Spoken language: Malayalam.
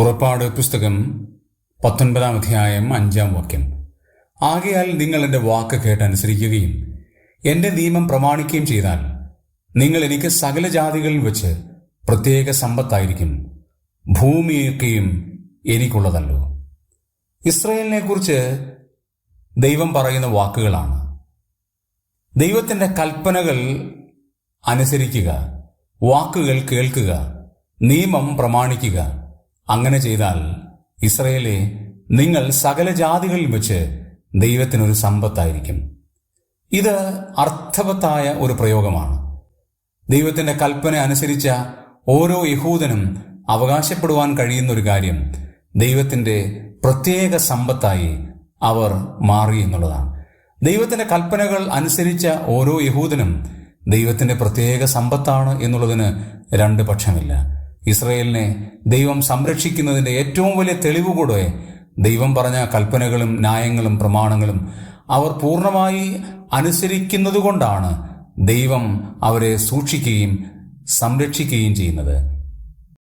പുറപ്പാട് പുസ്തകം പത്തൊൻപതാം അധ്യായം അഞ്ചാം വാക്യം. ആകയാൽ നിങ്ങൾ എന്റെ വാക്ക് കേട്ടനുസരിക്കുകയും എന്റെ നിയമം പ്രമാണിക്കുകയും ചെയ്താൽ നിങ്ങൾ എനിക്ക് സകല ജാതികളിൽ വെച്ച് പ്രത്യേക സമ്പത്തായിരിക്കും. ഭൂമിയൊക്കെയും എനിക്കുള്ളതല്ലോ. ഇസ്രയേലിനെ കുറിച്ച് ദൈവം പറയുന്ന വാക്കുകളാണ്. ദൈവത്തിന്റെ കൽപ്പനകൾ അനുസരിക്കുക വാക്കുകൾ കേൾക്കുക നിയമം പ്രമാണിക്കുക അങ്ങനെ ചെയ്താൽ ഇസ്രയേലെ നിങ്ങൾ സകല ജാതികളിൽ വെച്ച് ദൈവത്തിനൊരു സമ്പത്തായിരിക്കും. ഇത് അർത്ഥവത്തായ ഒരു പ്രയോഗമാണ്. ദൈവത്തിന്റെ കൽപ്പന അനുസരിച്ച ഓരോ യഹൂദനും അവകാശപ്പെടുവാൻ കഴിയുന്ന ഒരു കാര്യം ദൈവത്തിന്റെ പ്രത്യേക സമ്പത്തായി അവർ മാറി എന്നുള്ളതാണ്. ദൈവത്തിന്റെ കൽപ്പനകൾ അനുസരിച്ച ഓരോ യഹൂദനും ദൈവത്തിന്റെ പ്രത്യേക സമ്പത്താണ് എന്നുള്ളതിന് രണ്ട് പക്ഷമില്ല. ഇസ്രയേലിനെ ദൈവം സംരക്ഷിക്കുന്നതിന്റെ ഏറ്റവും വലിയ തെളിവ് കൂടെ ദൈവം പറഞ്ഞ കൽപ്പനകളും ന്യായങ്ങളും പ്രമാണങ്ങളും അവർ പൂർണമായി അനുസരിക്കുന്നതുകൊണ്ടാണ് ദൈവം അവരെ സൂക്ഷിക്കുകയും സംരക്ഷിക്കുകയും ചെയ്യുന്നത്.